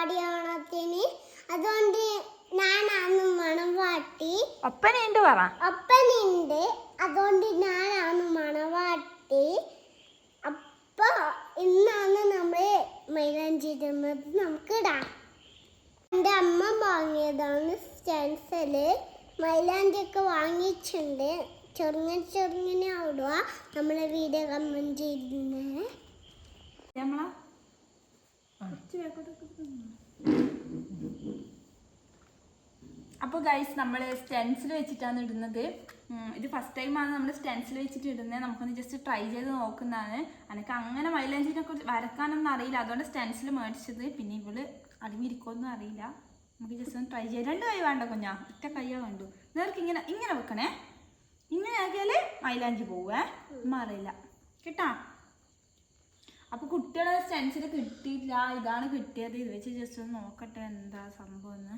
പരിപാടി ഓണത്തിന് അതുകൊണ്ട് ഞാനാണ് മണവാട്ടി ഒപ്പനുണ്ട് പറ. ഒപ്പനുണ്ട് അതുകൊണ്ട് ഞാനാണ് മണവാട്ടി അപ്പൊ ഇന്നാണ് നമ്മൾ മൈലാഞ്ചി ഇടുന്നത് നമുക്ക് ഇടാം. എന്റെ അമ്മ വാങ്ങിയതാണ് സ്റ്റെൻസൽ. മൈലാഞ്ചൊക്കെ വാങ്ങിച്ചിട്ടുണ്ട് ചെറുങ്ങനെ ചെറുങ്ങനെ ഇടുക നമ്മളെ വീഡിയോ കമന്റ് നമ്മളാ അപ്പോൾ ഗൈസ് നമ്മൾ സ്റ്റെൻസിൽ വെച്ചിട്ടാണ് ഇടുന്നത്. ഇത് ഫസ്റ്റ് ടൈമാണ് നമ്മൾ സ്റ്റെൻസിൽ വെച്ചിട്ട് ഇടുന്നത്. നമുക്കൊന്ന് ജസ്റ്റ് ട്രൈ ചെയ്ത് നോക്കുന്നതാണ്. എനിക്ക് അങ്ങനെ മൈലാഞ്ചിനെ കുറിച്ച് വരക്കാനൊന്നും അറിയില്ല. അതുകൊണ്ട് സ്റ്റെൻസിൽ മേടിച്ചത്. പിന്നെ ഇവൾ അടിഞ്ഞിരിക്കുമെന്നും അറിയില്ല. നമുക്ക് ജസ്റ്റ് ഒന്ന് ട്രൈ ചെയ്യാം. രണ്ട് കൈ വേണ്ട കുഞ്ഞാ. ഒറ്റ കയ്യാ വേണ്ടു. നേർക്ക് ഇങ്ങനെ ഇങ്ങനെ വെക്കണേ. ഇങ്ങനെ ആക്കിയാൽ മൈലാഞ്ചി പോവേ. ഒന്നും അറിയില്ല. കേട്ടാ? അപ്പൊ കുട്ടികളെ സ്റ്റെൻസിൽ കിട്ടിയില്ല. ഇതാണ് കിട്ടിയത്. ഇത് വെച്ച് ജസ്റ്റ് ഒന്ന് നോക്കട്ടെ എന്താ സംഭവം എന്ന്.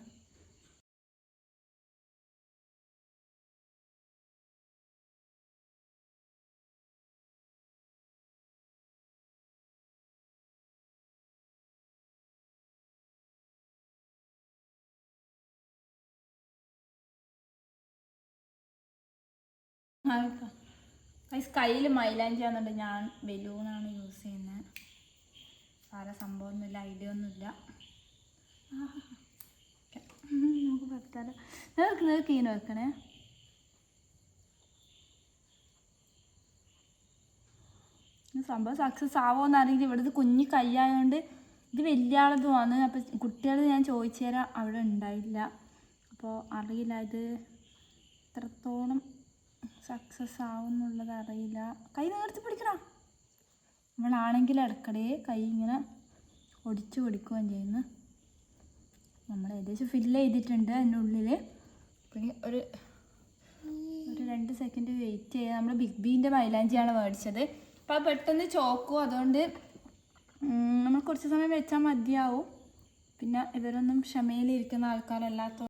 കയ്യിൽ മൈലാഞ്ചി ആണെന്നുണ്ട് ഞാൻ ബലൂണാണ് യൂസ് ചെയ്യുന്നത് പല സംഭവമൊന്നുമില്ല ഐഡിയ ഒന്നുമില്ല. നമുക്ക് പറ്റാലോ നിങ്ങൾക്ക് നിങ്ങൾക്ക് ഇങ്ങനെ വെക്കണേ. സംഭവം സക്സസ് ആവുമോന്ന് അറിയില്ല. ഇവിടുത്തെ കുഞ്ഞു കൈയായതുകൊണ്ട് ഇത് വലിയ ആളതുമാണ് അപ്പോൾ കുട്ടികൾ ഞാൻ ചോദിച്ചു തരാം അവിടെ ഉണ്ടായില്ല. അപ്പോൾ അറിയില്ല ഇത് എത്രത്തോളം സക്സസ് ആവുമെന്നുള്ളത് അറിയില്ല. കൈ നേർത്തി പിടിക്കണം? നമ്മളാണെങ്കിൽ ഇടക്കിടയെ കൈ ഇങ്ങനെ ഒടിച്ചു പിടിക്കുകയും ചെയ്യുന്നു. നമ്മൾ ഏകദേശം ഫില്ല് ചെയ്തിട്ടുണ്ട് അതിന്റെ ഉള്ളിൽ. പിന്നെ ഒരു ഒരു രണ്ട് സെക്കൻഡ് വെയിറ്റ് ചെയ്യുക നമ്മൾ ബിഗ് ബീന്റെ മൈലാഞ്ചിയാണ് മേടിച്ചത്. അപ്പോൾ അത് പെട്ടെന്ന് ചോക്കും. അതുകൊണ്ട് നമ്മൾ കുറച്ച് സമയം വെച്ചാൽ മതിയാവും. പിന്നെ ഇവരൊന്നും ക്ഷമയിലിരിക്കുന്ന ആൾക്കാരല്ലാത്ത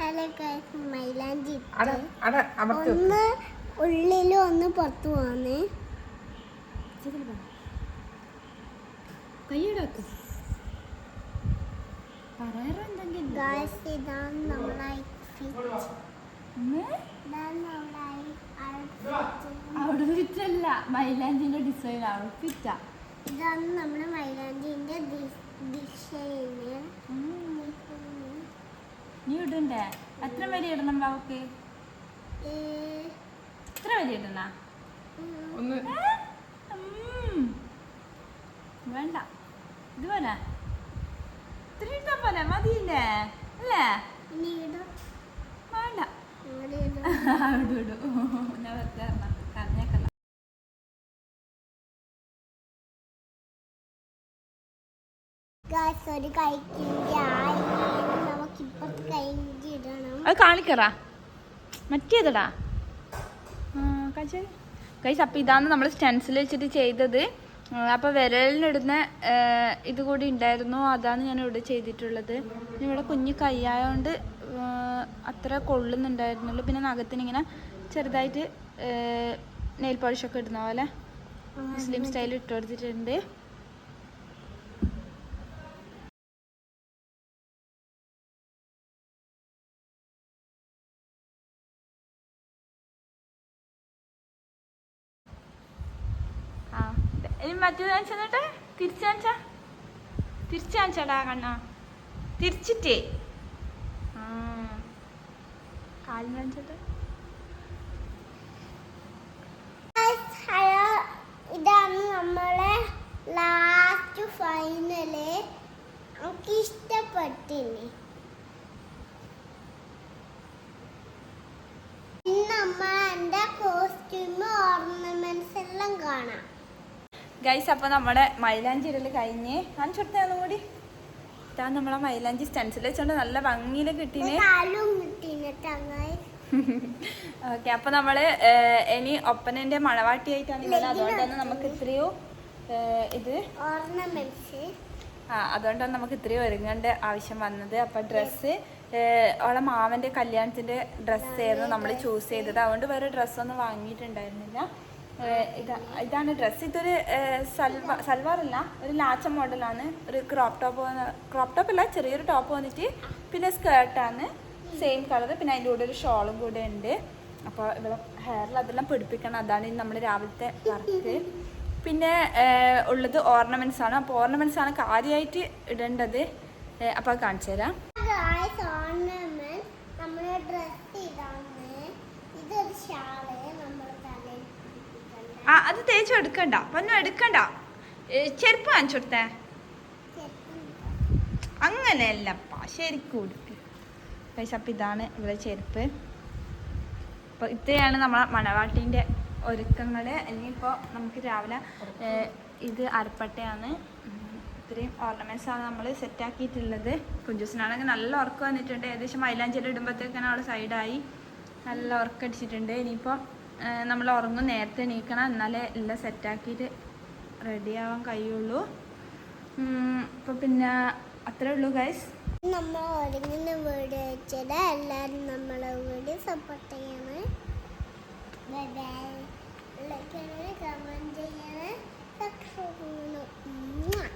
ഹലോ മൈലാഞ്ചി ഒന്ന് ഉള്ളിലും ഒന്ന് പുറത്തു പോന്നേ ഔട്ട്ഫിറ്റ് മൈലാഞ്ചിന്റെ ഡിസൈൻ ഔട്ട്ഫിറ്റാ ഇതാണ് നമ്മുടെ മൈലാഞ്ചിന്റെ ഡിസൈന് ഇടണ്ടേ എത്ര വരി ഇടണം ബാബുക്ക് എത്ര വരി ഇടണ? ഒന്ന്. വേണ്ട. ഇതുപോലെ. ഇത്ര ഇട്ടാ പോലെ. മതിയില്ലേ? അല്ലേ? വേണ്ട. ഇടും. ഇടു ഞാൻ വെറുതെ കറിഞ്ഞേക്കല്ല ഒരു അത് കാണിക്കറാ. മറ്റേതടാ. കൈസ് അപ്പം ഇതാണ് നമ്മൾ സ്റ്റെൻസിൽ വെച്ചിട്ട് ചെയ്തത്. അപ്പോൾ വിരലിനിടുന്ന ഇത് കൂടി ഉണ്ടായിരുന്നു. അതാണ് ഞാൻ ഇവിടെ ചെയ്തിട്ടുള്ളത്. ഇവിടെ കുഞ്ഞു കൈയായോണ്ട് ആയതുകൊണ്ട് അത്ര കൊള്ളുന്നുണ്ടായിരുന്നുള്ളൂ. പിന്നെ നഖത്തിന് ഇങ്ങനെ ചെറുതായിട്ട് നെയിൽ പോളിഷൊക്കെ ഇടുന്ന പോലെ മുസ്ലിം സ്റ്റൈൽ ഇട്ട് കൊടുത്തിട്ടുണ്ട്. ഇനി മറ്റു കാണിച്ചു തന്നിട്ട് തിരിച്ചു കാണിച്ചാ? തിരിച്ചു കാണിച്ചാടാ കണ്ണ. തിരിച്ചിട്ടേ. കാലിന് കാണിച്ചിട്ട്. ഇതാണ് നമ്മളെ ലാസ്റ്റ് ഫൈനൽ നമുക്ക് ഇഷ്ടപ്പെട്ടില്ലേ? നമ്മ എന്റെ കോസ്റ്റ്യൂം ഓർണമെന്റ്സ് എല്ലാം കാണാം. ഗൈസ് അപ്പോൾ നമ്മുടെ മൈലാഞ്ചി ഇരൽ കഴിഞ്ഞ്. ഞാൻ കൊടുത്താൽ കൂടി. ഇതാ നമ്മളെ മൈലാഞ്ചി സ്റ്റെൻസിൽ വെച്ചോണ്ട് നല്ല ഭംഗിയിൽ കിട്ടീന്. ഓക്കെ അപ്പോൾ നമ്മൾ ഇനി ഒപ്പനന്റെ മണവാട്ടിയായിട്ടാണ് ഇവൾ. അതുകൊണ്ട് തന്നെ നമുക്ക് ഇത്രയോ ഇത്. ആ അതുകൊണ്ടാണ് നമുക്ക് ഇത്രയും ഒരുങ്ങേണ്ട ആവശ്യം വന്നത്. അപ്പം ഡ്രസ്സ് ഓളെ മാമന്റെ കല്യാണത്തിന്റെ ഡ്രസ്സായിരുന്നു നമ്മൾ ചൂസ് ചെയ്തത്. അതുകൊണ്ട് വേറെ ഡ്രസ്സൊന്നും വാങ്ങിയിട്ടുണ്ടായിരുന്നില്ല. ഇതാ ഇതാണ് ഡ്രസ്സ് ഇതൊരു സൽവാ സൽവാറല്ല ഒരു ലാച്ച മോഡലാണ്. ഒരു ക്രോപ്പ് ടോപ്പ് ക്രോപ്പ് ടോപ്പ് അല്ല ചെറിയൊരു ടോപ്പ് വന്നിട്ട് പിന്നെ സ്കേർട്ടാണ് സെയിം കളർ പിന്നെ അതിന്റെ കൂടെ ഒരു ഷോളും കൂടെ ഉണ്ട്. അപ്പോൾ ഇവിടെ ഹെയറിൽ അതെല്ലാം പിടിപ്പിക്കണം. അതാണ് നമ്മൾ രാവിലത്തെ വർക്ക്. പിന്നെ ഉള്ളത് ഓർണമെന്റ്സ് ആണ്. അപ്പോൾ ഓർണമെന്റ്സ് ആണ് കാര്യമായിട്ട് ഇടേണ്ടത്. അപ്പോൾ കാണിച്ചു തരാം ഗായ്സ് ഓർണമെന്റ് നമ്മുടെ ഡ്രസ് ഇതാണ് ഇതൊരു ഷാൾ നമ്മൾ തലയിൽ പിടിപ്പിക്കണ്ട. ആ അത് തേച്ചു എടുക്കണ്ട. പൊന്നും എടുക്കണ്ട. ചെരുപ്പ് കാണിച്ചു കൊടുത്തേ. അങ്ങനെയല്ലപ്പാ ശരിക്കും കൊടുക്ക് പൈസ അപ്പം ഇതാണ് ഇവിടെ ചെരുപ്പ്. അപ്പോൾ ഇത്രയാണ് നമ്മളെ മണവാട്ടിന്റെ ഒരുക്കങ്ങൾ ഇനിയിപ്പോൾ നമുക്ക് രാവിലെ ഇത് അരപ്പട്ടയാണ്. ഇത്രയും ഓർണമെന്റ്സ് ആണ് നമ്മൾ സെറ്റാക്കിയിട്ടുള്ളത് കുഞ്ചുസിനാണെങ്കിൽ നല്ല ഉറക്കം വന്നിട്ടുണ്ട്. ഏകദേശം മൈലാഞ്ചേരി ഇടുമ്പോഴത്തേക്കാണ് അവൾ സൈഡായി നല്ല ഉറക്കം അടിച്ചിട്ടുണ്ട് ഇനിയിപ്പോൾ നമ്മൾ ഉറങ്ങും നേരത്തെ എണീക്കണം. എന്നാലേ എല്ലാം സെറ്റാക്കിയിട്ട് റെഡിയാവാൻ കഴിയുള്ളൂ. അപ്പോൾ പിന്നെ അത്രേ ഉള്ളൂ ഗൈസ്. നമ്മൾ ഒരുങ്ങുന്ന വീട് വെച്ചത് എല്ലാവരും നമ്മളെ വീട് സപ്പോർട്ട് ചെയ്യണം. ലൈക്ക് സബ്സ്ക്രൈബ് ചെയ്യണം.